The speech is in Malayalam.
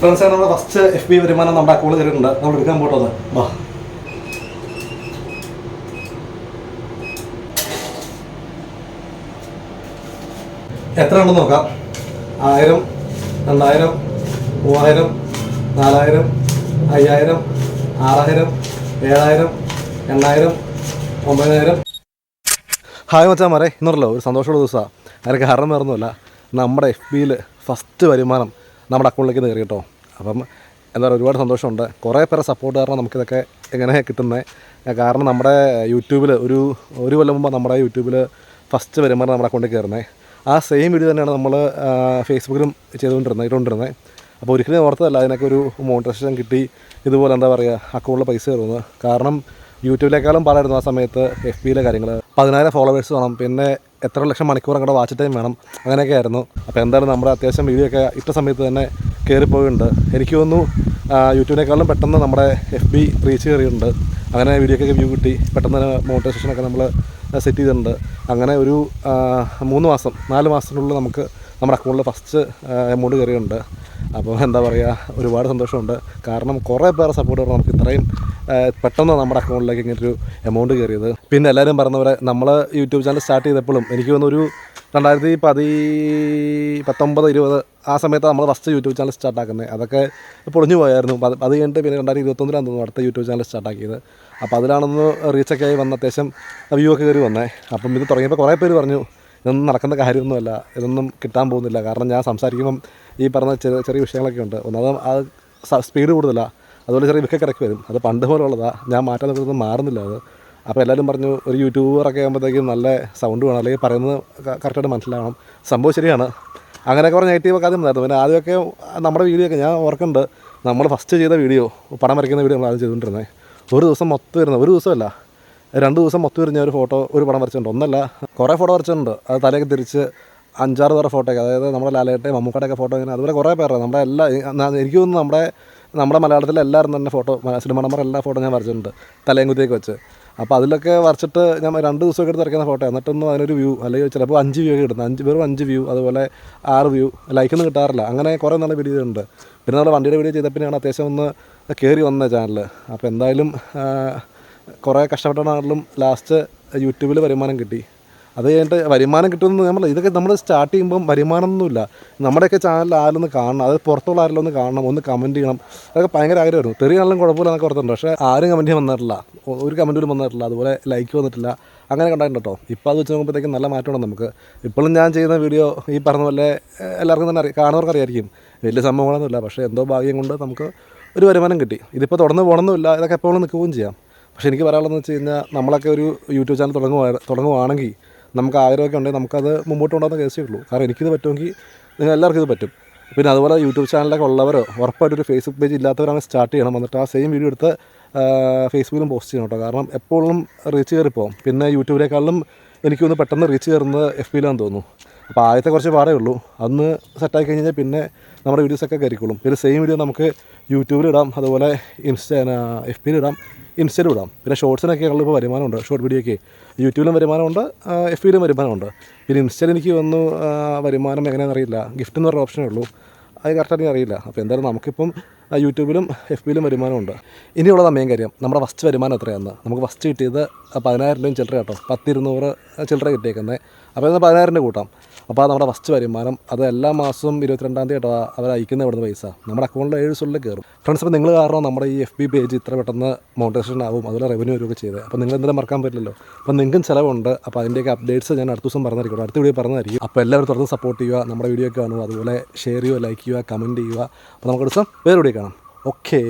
ഫ്രണ്ട്സ് നമ്മുടെ ഫസ്റ്റ് എഫ് ബി വരുമാനം നമ്മുടെ അക്കൗണ്ട് കയറിയിട്ടുണ്ട് നമ്മൾ എടുക്കാൻ പോട്ടത് വാ. എത്ര ഉണ്ടെന്ന് നോക്കാം. ആയിരം രണ്ടായിരം മൂവായിരം നാലായിരം അയ്യായിരം ആറായിരം ഏഴായിരം എണ്ണായിരം ഒമ്പതിനായിരം. ഹായ് മച്ചാൻ മാറേ ഇന്നുണ്ടല്ലോ. ഒരു സന്തോഷമുള്ള ദിവസമാണ് അതിന് കാരണം വേറൊന്നുമല്ല. നമ്മുടെ എഫ് ബിയിൽ ഫസ്റ്റ് വരുമാനം നമ്മുടെ അക്കൗണ്ടിലേക്ക് കയറി കേട്ടോ അപ്പം എന്താ പറയുക ഒരുപാട് സന്തോഷമുണ്ട്. കുറേ പേരെ സപ്പോർട്ട് കാരണം നമുക്കിതൊക്കെ എങ്ങനെ കിട്ടുന്നത് കാരണം നമ്മുടെ യൂട്യൂബിൽ ഒരു ഒരു കൊല്ലം മുമ്പ് നമ്മുടെ യൂട്യൂബിൽ ഫസ്റ്റ് വരുമ്പോൾ നമ്മുടെ അക്കൗണ്ടിൽ കയറുന്നത് ആ സെയിം വീഡിയോ തന്നെയാണ് നമ്മൾ ഫേസ്ബുക്കിലും ചെയ്തുകൊണ്ടിരുന്നത് ഇട്ടുകൊണ്ടിരുന്നത് അപ്പോൾ ഒരിക്കലും ഓർത്തതല്ല അതിനൊക്കെ ഒരു മോണിറ്റൈസേഷൻ കിട്ടി. ഇതുപോലെ എന്താ പറയുക അക്കൗണ്ടിൽ പൈസ കയറുന്നത്. കാരണം യൂട്യൂബിലേക്കാളും പാടായിരുന്നു ആ സമയത്ത് എഫ് ബിയിലെ കാര്യങ്ങൾ പതിനായിരം ഫോളോവേഴ്സ് വേണം. പിന്നെ എത്ര ലക്ഷം മണിക്കൂർ അങ്ങോട്ട് വാച്ച് ടൈം വേണം? അങ്ങനെയൊക്കെ ആയിരുന്നു അപ്പോൾ എന്തായാലും നമ്മുടെ അത്യാവശ്യം വീഡിയോ ഒക്കെ ഇട്ട സമയത്ത് തന്നെ കയറിപ്പോയിട്ടുണ്ട് എനിക്ക് തോന്നുന്നു യൂട്യൂബിനേക്കാളും പെട്ടെന്ന് നമ്മുടെ എഫ് ബി റീച്ച് കയറിയിട്ടുണ്ട്. അങ്ങനെ വീഡിയോക്കൊക്കെ വ്യൂ കിട്ടി. പെട്ടെന്ന് തന്നെ മോട്ടിവേഷനൊക്കെ നമ്മൾ സെറ്റ് ചെയ്തിട്ടുണ്ട്. അങ്ങനെ ഒരു മൂന്ന് മാസം നാല് മാസത്തിനുള്ളിൽ നമുക്ക് നമ്മുടെ അക്കൗണ്ടിൽ ഫസ്റ്റ് എമൗണ്ട് കയറിയിട്ടുണ്ട് അപ്പോൾ എന്താ പറയുക ഒരുപാട് സന്തോഷമുണ്ട്. കാരണം കുറേ പേരെ സപ്പോർട്ട് നമുക്ക് ഇത്രയും പെട്ടെന്ന് നമ്മുടെ അക്കൗണ്ടിലേക്ക് ഇങ്ങനെ ഒരു എമൗണ്ട് കയറിയത്. പിന്നെ എല്ലാവരും പറഞ്ഞ പോലെ നമ്മൾ യൂട്യൂബ് ചാനൽ സ്റ്റാർട്ട് ചെയ്തപ്പോഴും എനിക്ക് തോന്നുന്നു ഒരു രണ്ടായിരത്തി പതി പത്തൊമ്പത് ഇരുപത് ആ സമയത്ത് നമ്മൾ ഫസ്റ്റ് യൂട്യൂബ് ചാനൽ സ്റ്റാർട്ട് ആക്കുന്നത്. അതൊക്കെ പൊളിഞ്ഞു പോയായിരുന്നു. അത് കഴിഞ്ഞിട്ട് പിന്നെ രണ്ടായിരത്തി ഇരുപത്തൊന്നിലാണ് തോന്നുന്നു അടുത്ത യൂട്യൂബ് ചാനൽ സ്റ്റാർട്ട് ആക്കിയത്. അപ്പോൾ അതിലാണെന്ന് റീച്ചൊക്കെ ആയി വന്ന അത്യാവശ്യം വ്യൂ ഒക്കെ കയറി വന്നേ. അപ്പം ഇത് തുടങ്ങിയപ്പോൾ കുറേ പേര് പറഞ്ഞു ഇതൊന്നും നടക്കുന്ന കാര്യമൊന്നുമല്ല. ഇതൊന്നും കിട്ടാൻ പോകുന്നില്ല. കാരണം ഞാൻ സംസാരിക്കുമ്പം ഈ പറഞ്ഞ ചെറിയ ചെറിയ വിഷയങ്ങളൊക്കെ ഉണ്ട്. ഒന്നാമത് അത് സ്പീഡ് കൂടുതലാണ് അതുപോലെ ചെറിയ വിക്കൊക്കെ ഇറക്കി വരും. അത് പണ്ട് പോലെ ഉള്ളതാണ് ഞാൻ മാറ്റാൻ നിൽക്കുന്നത് മാറുന്നില്ല അത്. അപ്പോൾ എല്ലാവരും പറഞ്ഞു ഒരു യൂട്യൂബറൊക്കെ ആകുമ്പോഴത്തേക്കും നല്ല സൗണ്ട് വേണം. അല്ലെങ്കിൽ പറയുന്നത് കറക്റ്റായിട്ട് മനസ്സിലാവണം. സംഭവം ശരിയാണ്. അങ്ങനെയൊക്കെ പറഞ്ഞ നെഗറ്റീവൊക്കെ ആദ്യം ഉണ്ടായിരുന്നു. പിന്നെ ആദ്യമൊക്കെ നമ്മുടെ വീഡിയോ ഒക്കെ ഞാൻ ഓർക്കുന്നുണ്ട്. നമ്മൾ ഫസ്റ്റ് ചെയ്ത വീഡിയോ പടം വരയ്ക്കുന്ന വീഡിയോ നമ്മൾ ആദ്യം ചെയ്തുകൊണ്ടിരുന്നത്. ഒരു ദിവസം മൊത്തം വരുന്നത്. ഒരു ദിവസമല്ല. രണ്ട് ദിവസം മൊത്തം എറിഞ്ഞ ഒരു ഫോട്ടോ ഒരു പടം വരച്ചിട്ടുണ്ട്. ഒന്നല്ല കുറേ ഫോട്ടോ വരച്ചിട്ടുണ്ട്. അത് തലയൊക്കെ തിരിച്ച് അഞ്ചാറ് പേരുടെ ഫോട്ടോ അതായത് നമ്മുടെ ലാലേട്ടെ മമ്മൂക്കയുടെ ഫോട്ടോ ഇങ്ങനെ അതുപോലെ കുറേ പേരുടെ നമ്മുടെ എല്ലാ എനിക്ക് തോന്നുന്നു നമ്മുടെ നമ്മുടെ മലയാളത്തിലെ എല്ലാവരും തന്നെ ഫോട്ടോ സിനിമ നമ്പർ എല്ലാ ഫോട്ടോ ഞാൻ വരച്ചിട്ടുണ്ട് തലയും കുത്തിയൊക്കെ വെച്ച്. അപ്പോൾ അതിലൊക്കെ വരച്ചിട്ട് ഞാൻ രണ്ട് ദിവസമൊക്കെ എടുത്ത് വരയ്ക്കുന്ന ഫോട്ടോ എന്നിട്ടൊന്നും അതിനൊരു വ്യൂ അല്ലെങ്കിൽ ചിലപ്പോൾ അഞ്ച് വ്യൂ ഒക്കെ കിട്ടുന്നത് അഞ്ച് വെറും അഞ്ച് വ്യൂ അതുപോലെ ആറ് വ്യൂ ലൈക്കൊന്നും കിട്ടാറില്ല. അങ്ങനെ കുറേ നല്ല വീഡിയോ ഉണ്ട്. പിന്നെ നമ്മൾ വണ്ടിയുടെ വീഡിയോ ചെയ്ത പിന്നെയാണ് അത്യാവശ്യം ഒന്ന് കയറി വന്ന ചാനൽ അപ്പോൾ എന്തായാലും കുറേ കഷ്ടപ്പെട്ടാണെങ്കിലും ലാസ്റ്റ് യൂട്യൂബിൽ വരുമാനം കിട്ടി. അത് കഴിഞ്ഞിട്ട് വരുമാനം കിട്ടുമെന്ന് നമ്മൾ ഇതൊക്കെ നമ്മൾ സ്റ്റാർട്ട് ചെയ്യുമ്പം വരുമാനമൊന്നുമില്ല. നമ്മുടെയൊക്കെ ചാനൽ ആരൊന്ന് കാണണം അത് പുറത്തുള്ള ആരെങ്കിലും ഒന്ന് കാണണം ഒന്ന് കമന്റ് ചെയ്യണം. അതൊക്കെ ഭയങ്കര ആഗ്രഹമായിരുന്നു തെറിയാണെങ്കിലും കുഴപ്പമില്ല എന്നൊക്കെ ഓർത്തിട്ടുണ്ട്. പക്ഷേ ആരും കമന്റ് ചെയ്യാൻ വന്നിട്ടില്ല. ഒരു കമന്റ് വന്നിട്ടില്ല. അതുപോലെ ലൈക്ക് വന്നിട്ടില്ല. അങ്ങനെ കണ്ടായിട്ടോ ഇപ്പോൾ അത് വെച്ച് നോക്കുമ്പോഴത്തേക്കും നല്ല മാറ്റമാണ് നമുക്ക്. ഇപ്പോഴും ഞാൻ ചെയ്യുന്ന വീഡിയോ ഈ പറഞ്ഞ പോലെ എല്ലാവർക്കും തന്നെ അറിയാം. കാണുന്നവർക്ക് അറിയായിരിക്കും. വലിയ സംഭവങ്ങളൊന്നുമില്ല. പക്ഷേ എന്തോ ഭാഗ്യം കൊണ്ട് നമുക്ക് ഒരു വരുമാനം കിട്ടി. ഇതിപ്പോൾ തുടർന്ന് പോകണമെന്നില്ല ഇതൊക്കെ എപ്പോഴും നിൽക്കുകയും ചെയ്യാം. പക്ഷേ എനിക്ക് പറയാനുള്ളതെന്ന് വെച്ച് കഴിഞ്ഞാൽ നമ്മളൊക്കെ ഒരു യൂട്യൂബ് ചാനൽ തുടങ്ങുവാ തുടങ്ങുവാണെങ്കിൽ നമുക്ക് ആഗ്രഹമൊക്കെ ഉണ്ടെങ്കിൽ നമുക്കത് മുമ്പോട്ട് കൊണ്ടുവന്ന കേസേ ഉള്ളൂ കാരണം എനിക്കിത് പറ്റുമെങ്കിൽ നിങ്ങൾ എല്ലാവർക്കും ഇത് പറ്റും. പിന്നെ അതുപോലെ യൂട്യൂബ് ചാനലൊക്കെ ഉള്ളവരോ ഉറപ്പായിട്ട് ഒരു ഫേസ്ബുക്ക് പേജ് ഇല്ലാത്തവരാണ് സ്റ്റാർട്ട് ചെയ്യണം. എന്നിട്ട് ആ സെയിം വീഡിയോ എടുത്ത് ഫേസ്ബുക്കിലും പോസ്റ്റ് ചെയ്യണം കേട്ടോ. കാരണം എപ്പോഴും റീച്ച് പോകും പിന്നെ യൂട്യൂബിനേക്കാളും എനിക്കൊന്ന് പെട്ടെന്ന് റീച്ച് കയറുന്നത് എഫ് ബിയിലാണെന്ന് തോന്നുന്നു. അപ്പോൾ ആദ്യത്തെ കുറച്ച് പാടേ ഉള്ളൂ. അന്ന് സെറ്റാക്കി കഴിഞ്ഞാൽ പിന്നെ നമ്മുടെ വീഡിയോസൊക്കെ കയറിക്കോളും പിന്നെ സെയിം വീഡിയോ നമുക്ക് യൂട്യൂബിലിടാം അതുപോലെ ഇൻസ്റ്റ എഫ് പിയിലിടാം ഇൻസ്റ്റയിലും ഇടാം. പിന്നെ ഷോർട്സിനൊക്കെ ഇപ്പോൾ വരുമാനമുണ്ട്. ഷോർട്ട് വീഡിയോയ്ക്ക് യൂട്യൂബിലും വരുമാനമുണ്ട് എഫ് ബിയിലും വരുമാനമുണ്ട്. പിന്നെ ഇൻസ്റ്റയിൽ എനിക്ക് വന്നു വരുമാനം എങ്ങനെയാണെന്ന് അറിയില്ല. ഗിഫ്റ്റ് എന്ന് പറഞ്ഞ ഓപ്ഷനേ ഉള്ളൂ. അത് കറക്റ്റായിട്ട് അറിയില്ല. അപ്പോൾ എന്തായാലും നമുക്കിപ്പം യൂട്യൂബിലും എഫ് ബിയിലും വരുമാനമുണ്ട്. ഇനിയുള്ളത് മെയിൻ കാര്യം. നമ്മുടെ ഫസ്റ്റ് വരുമാനം എത്രയാണെന്ന് നമുക്ക് ഫസ്റ്റ് കിട്ടിയത് പതിനായിരം രൂപയും ചില്ലറ കേട്ടോ പത്തിരുന്നൂറ് ചില്ലറ കിട്ടിയേക്കുന്നത് അപ്പോൾ ഇത് പതിനായിരം രൂപ കൂട്ടാം. അപ്പോൾ അത് നമ്മുടെ ഫസ്റ്റ് വരുമാനം. അത് എല്ലാ മാസവും ഇരുപത്തിരണ്ടാം തീയതി കേട്ടോ അവർ അയക്കുന്ന ഇവിടുന്ന് പൈസ. നമ്മുടെ അക്കൗണ്ടിൽ ഏഴ് ദിവസത്തിൽ കയറും ഫ്രണ്ട്സ് അപ്പോൾ നിങ്ങൾ കാരണം നമ്മുടെ ഈ എഫ് ബി പേജ് ഇത്ര പെട്ടെന്ന് മോണിറ്റൈസേഷൻ ആവും അതുപോലെ റവന്യൂ വരികയൊക്കെ ചെയ്ത്. അപ്പോൾ നിങ്ങൾ എന്തെങ്കിലും മറക്കാൻ പറ്റില്ലല്ലോ. അപ്പോൾ നിങ്ങൾക്കും ചിലവുണ്ട്. അപ്പോൾ അതിന്റെയൊക്കെ അപ്ഡേറ്റ്സ് ഞാൻ അടുത്ത ദിവസം പറഞ്ഞിരിക്കും അടുത്ത വീഡിയോ പറഞ്ഞതായിരിക്കും. അപ്പോൾ എല്ലാവരും തുറന്ന് സപ്പോർട്ട് ചെയ്യുക നമ്മുടെ വീഡിയോ കാണുക അതുപോലെ ഷെയർ ചെയ്യുക ലൈക്ക് ചെയ്യുക കമന്റ് ചെയ്യുക. അപ്പോൾ നമുക്ക് ദിവസം വേറെ വീഡിയോ കാണാം. ഓക്കേ